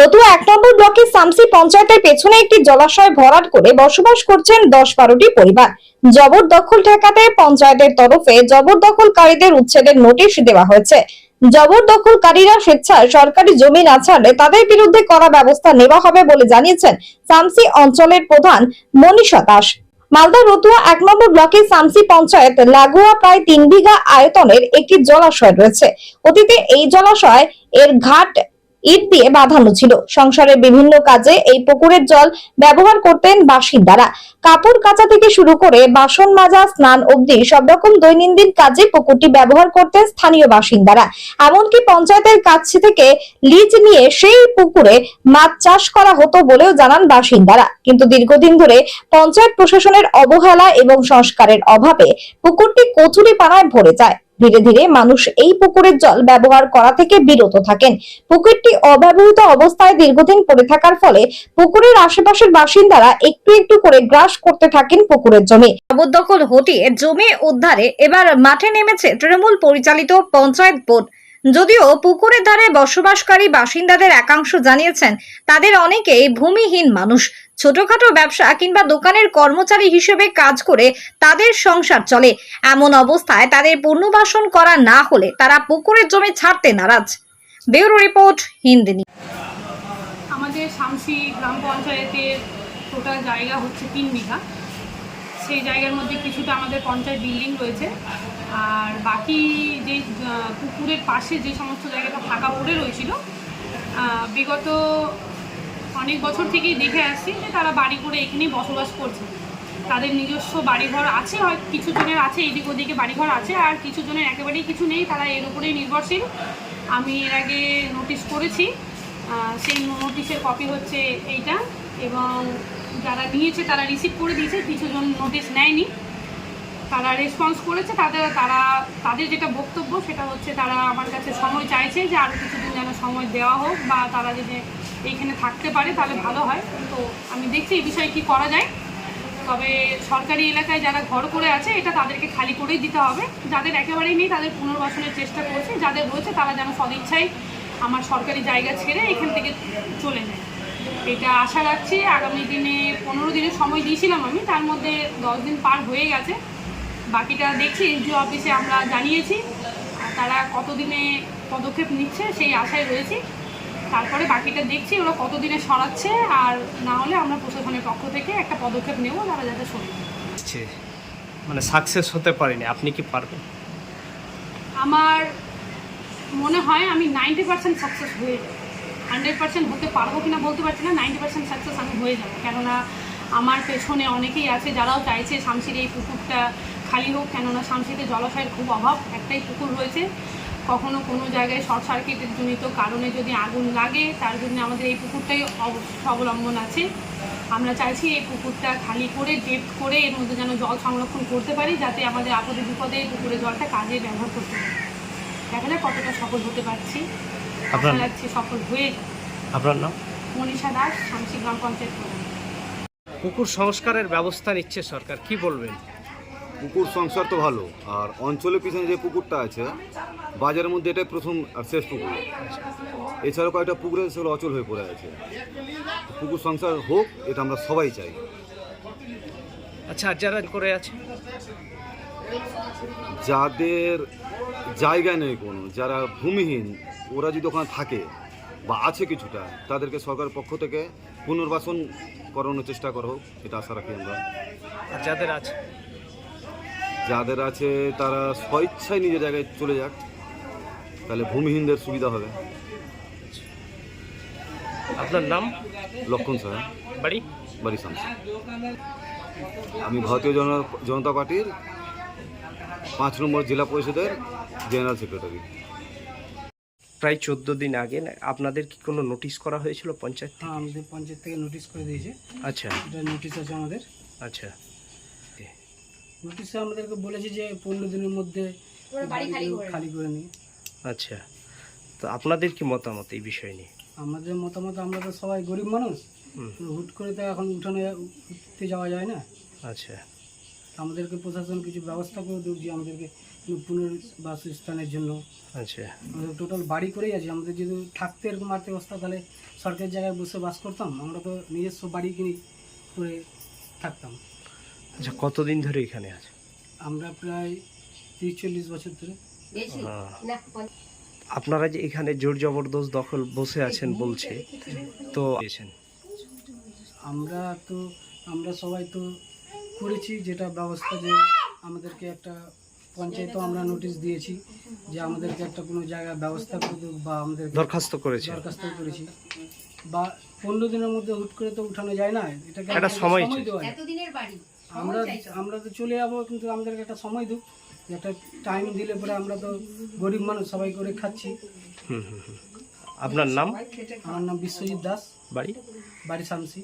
রতুয়া এক নম্বর ব্লকের সামসি পঞ্চায়েতের পেছনে একটি জলাশয় ভরাট করে বসবাস করছেন দশ বারোটি পরিবার। জবরদখল ঠেকাতে পঞ্চায়েতের তরফে জবরদখলকারীদের উচ্ছেদের নোটিশ দেওয়া হয়েছে। জবরদখলকারীরা স্বেচ্ছায় সরকারি জমি না ছাড়লে তাদের বিরুদ্ধে করা ব্যবস্থা নেওয়া হবে বলে জানিয়েছেন সামসি অঞ্চলের প্রধান মনীষা দাস। মালদা রতুয়া এক নম্বর ব্লকের সামসি পঞ্চায়েত লাগোয়া প্রায় তিন বিঘা আয়তনের একটি জলাশয় রয়েছে। অতীতে এই জলাশয় এর ঘাট ইট দিয়ে বাঁধানো ছিল। সংসারের বিভিন্ন কাজে এই পুকুরের জল ব্যবহার করতেন বাসিন্দারা। কাপড় কাচা থেকে শুরু করে বাসন মাজা, স্নান অবধি সব রকম দৈনন্দিন কাজে পুকুরটি ব্যবহার করতেন স্থানীয় বাসিন্দারা। এমনকি পঞ্চায়েতের কাছ থেকে লিজ নিয়ে সেই পুকুরে মাছ চাষ করা হতো বলেও জানান বাসিন্দারা। কিন্তু দীর্ঘদিন ধরে পঞ্চায়েত প্রশাসনের অবহেলা এবং সংস্কারের অভাবে পুকুরটি কচুরি পানায় ভরে যায়। ধীরে ধীরে মানুষ এই পুকুরের জল ব্যবহার করা থেকে বিরত থাকেন। পুকুরটি অব্যবহৃত অবস্থায় দীর্ঘদিন পড়ে থাকার ফলে পুকুরের আশেপাশের বাসিন্দারা একটু একটু করে গ্রাস করতে থাকেন পুকুরের জমি। অবদখল হটিয়ে জমি উদ্ধারে এবার মাঠে নেমেছে তৃণমূল পরিচালিত পঞ্চায়েত বোর্ড। যদিও পুকুরের ধারে বসবাসকারী বাসিন্দাদের একাংশ জানিয়েছেন, তাদের অনেকেই ভূমিহীন মানুষ। ছোটখাটো ব্যবসা কিংবা দোকানের কর্মচারী হিসেবে কাজ করে তাদের সংসার চলে। এমন অবস্থায় তাদের পুনর্বাসন করা না হলে তারা পুকুরের জমি ছাড়তে নারাজ। Bureau report, Hindi news. আমাদের শামসি গ্রাম পঞ্চায়েতের টোটাল জায়গা হচ্ছে তিন বিঘা। সেই জায়গার মধ্যে কিছুটা আমাদের পঞ্চায়েত বিল্ডিং রয়েছে। আর বাকি যে পুকুরের পাশে যে সমস্ত জায়গাটা ফাঁকা পড়ে রয়েছিল বিগত অনেক বছর থেকেই দেখে আসছি যে তারা বাড়ি করে এখানেই বসবাস করছে। তাদের নিজস্ব বাড়িঘর আছে হয় কিছু জনের আছে এদিক ওদিকে বাড়িঘর আছে, আর কিছু জনের একেবারেই কিছু নেই, তারা এর উপরেই নির্ভরশীল। আমি এর আগে নোটিশ করেছি সেই নোটিশের কপি হচ্ছে এইটা। যারা নিয়েছে, তারা রিসিভ করে দিয়েছে। কিছুজন নোটিশ নেয়নি। তারা রেসপন্স করেছে। তাদের, তারা, তাদের যেটা বক্তব্য, সেটা হচ্ছে তারা আমার কাছে সময় চাইছে যে আরও কিছুদিন যেন সময় দেওয়া হোক বা তারা যদি এইখানে থাকতে পারে, তাহলে ভালো হয়। তো আমি দেখছি এই বিষয়ে কী করা যায়। তবে সরকারি এলাকায় যারা ঘর করে আছে, এটা তাদেরকে খালি করেই দিতে হবে। যাদের একেবারেই নেই, তাদের পুনর্বাসনের চেষ্টা করছে। যাদের রয়েছে, তারা যেন সদিচ্ছায় আমার সরকারি জায়গা ছেড়ে এখান থেকে চলে যায়। এটা আশা রাখছি আগামী দিনে পনেরো দিনের সময় দিয়েছিলাম আমি তার মধ্যে দশ দিন পার হয়ে গেছে। বাকিটা দেখছি এসডিও অফিসে আমরা জানিয়েছি আর তারা কতদিনে পদক্ষেপ নিচ্ছে সেই আশায় রয়েছি। তারপরে বাকিটা দেখছি ওরা কতদিনে সরাচ্ছে আর না হলে আমরা প্রশাসনের পক্ষ থেকে একটা পদক্ষেপ নেব তারা যাতে সরিয়ে মানে সাকসেস হতে পারিনি আপনি কি পারবেন? আমার মনে হয় আমি নাইনটি পার্সেন্ট সাকসেস হয়ে যাব। হান্ড্রেড পার্সেন্ট হতে পারব কিনা বলতে পারছি না, নাইনটি পার্সেন্ট সাকসেস আমি হয়ে যাব। কেননা আমার পেছনে অনেকেই আছে যারাও চাইছে শামসির এই পুকুরটা খালি হোক, কেননা শামসিতে জলাশয়ের খুব অভাব, একটাই পুকুর রয়েছে। কখনো কোনো জায়গায় শর্ট সার্কিটের জনিত কারণে যদি আগুন লাগে, তার জন্য আমাদের এই পুকুরটাই অব- অবলম্বন আছে। আমরা চাইছি এই পুকুরটা খালি করে ডেপ করে এর মধ্যে যেন জল সংরক্ষণ করতে পারি, যাতে আমাদের আপদে বিপদে পুকুরের জলটা কাজে ব্যবহার করতে পারি। দেখা যাক কতটা সফল হতে পারছি। আপনার- রাখছি সফল হয়ে আপনার নাম? মনীষা দাস শামসি গ্রাম পঞ্চায়েত প্রধান। পুকুর সংস্কারের ব্যবস্থা নিচ্ছে সরকার কি বলবেন? পুকুর সংস্কার তো ভালো আর অঞ্চলের পিছনে যে পুকুরটা আছে বাজারের মধ্যে এটাই প্রথম আর শেষ পুকুর। এছাড়াও কয়েকটা পুকুরে সেগুলো অচল হয়ে পড়ে আছে। পুকুর সংসার হোক এটা আমরা সবাই চাই। আচ্ছা আর যারা করে আছে? যাদের জায়গা নেই কোনো যারা ভূমিহীন ওরা যদি ওখানে থাকে বা আছে কিছুটা তাদেরকে সরকারের পক্ষ থেকে পুনর্বাসন করানোর চেষ্টা করা হোক এটা আশা রাখি আমরা। যাদের আছে? যাদের আছে তারা স্বেচ্ছায় নিজের জায়গায় চলে যাক তাহলে ভূমিহীনদের সুবিধা হবে। আপনার নাম? লক্ষণ স্যার। বাড়ি? বাড়ি সামনে আমি ভারতীয় জন- জনতা পার্টির পাঁচ নম্বর জেলা পরিষদের জেনারেল সেক্রেটারি। প্রায় চোদ্দ দিন আগে আপনাদের কি কোনো নোটিশ করা হয়েছিল পঞ্চায়েত থেকে? হ্যাঁ আমাদের পঞ্চায়েত থেকে নোটিশ করে দিয়েছে। আচ্ছা। এটা নোটিশ আছে আমাদের। আচ্ছা। নোটিশে আমাদেরকে বলেছে যে পনেরো দিনের মধ্যে খালি করে নিই আচ্ছা। তো আপনাদের কি মতামত এই বিষয় নিয়ে? আমাদের মতামত আমরা তো সবাই গরিব মানুষ। হুম। হুট করে তো এখন উঠানে উঠতে যাওয়া যায় না। আচ্ছা। আমাদেরকে প্রশাসন কিছু ব্যবস্থা করে দিক যে আমাদেরকে পুনর্বাসস্থানের জন্য। আচ্ছা। আমাদের টোটাল বাড়ি করেই আছে। আমাদের যদি থাকতে এরকম আর্থিক অবস্থা তাহলে সরকারি জায়গায় বসে বাস করতাম আমরা তো নিজস্ব বাড়ি কিনে করে থাকতাম। আচ্ছা কতদিন ধরে এখানে আছে? আমরা প্রায় তিরিশ চল্লিশ বছর ধরে। আপনারা যে এখানে জোর জবরদস্ত দখল বসে আছেন বলছে তো আমরা তো আমরা সবাই তো করেছি যেটা ব্যবস্থা যে আমাদেরকে একটা পঞ্চায়েতও আমরা নোটিশ দিয়েছি যে আমাদেরকে একটা কোনো জায়গায় ব্যবস্থা করে দেব বা আমাদের দরখাস্ত করেছি। দরখাস্ত করেছি। বা পনেরো দিনের মধ্যে হুট করে তো উঠানো যায় না এটাকে একটা সময় দেওয়া আমরা আমরা তো চলে যাব কিন্তু আমাদেরকে একটা সময় দিক একটা টাইম দিলে পরে আমরা তো গরিব মানুষ সবাই করে খাচ্ছি। হুম হুম হুম। আপনার নাম? আমার নাম বিশ্বজিৎ দাস। বাড়ি? বাড়ি শামসি।